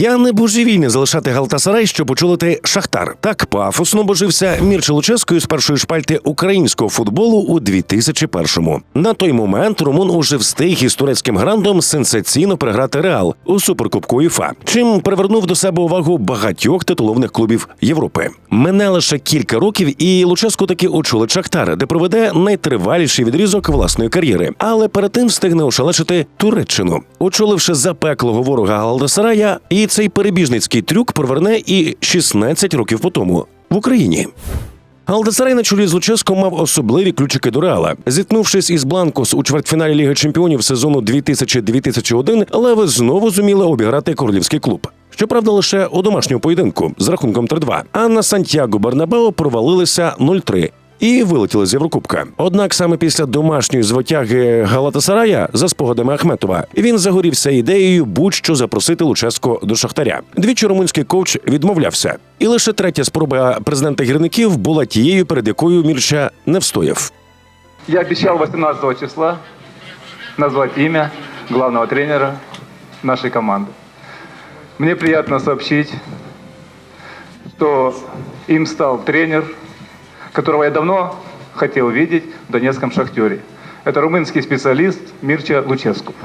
Я не божевільний залишати Галтасарай, щоб очолити Шахтар. Так пафосно божився Мірча Луческо з першої шпальти українського футболу у 2001-му. На той момент Румун уже встиг із турецьким грандом сенсаційно переграти Реал у суперкубку УЄФА, чим привернув до себе увагу багатьох титулованих клубів Європи. Мене лише кілька років, і Луческо таки очолить Шахтар, де проведе найтриваліший відрізок власної кар'єри. Але перед тим встигне ошелешити Туреччину, очоливши запеклого ворога Галдасарая, і цей перебіжницький трюк проверне і 16 років по тому в Україні. Галдасарай на чолі з Луческо мав особливі ключики до Реала. Зіткнувшись із Бланкос у чвертьфіналі Ліги Чемпіонів сезону 2000-2001, Леви знову зуміли обіграти королівський клуб. Щоправда, лише у домашньому поєдинку з рахунком 3-2. А на Сантьяго Бернабео провалилися 0-3 і вилетіли з Єврокубка. Однак саме після домашньої звитяги Галатасарая, за спогадами Ахметова, він загорівся ідеєю будь-що запросити Луческо до Шахтаря. Двічі румунський коуч відмовлявся, і лише третя спроба президента гірників була тією, перед якою Мірча не встояв. Я обещал 18 числа назвать имя главного тренера нашей команды. Мне приятно сообщить, что им стал тренер, которого я давно хотел видеть в Донецком шахтере. Это румынский специалист Мирча Луческу.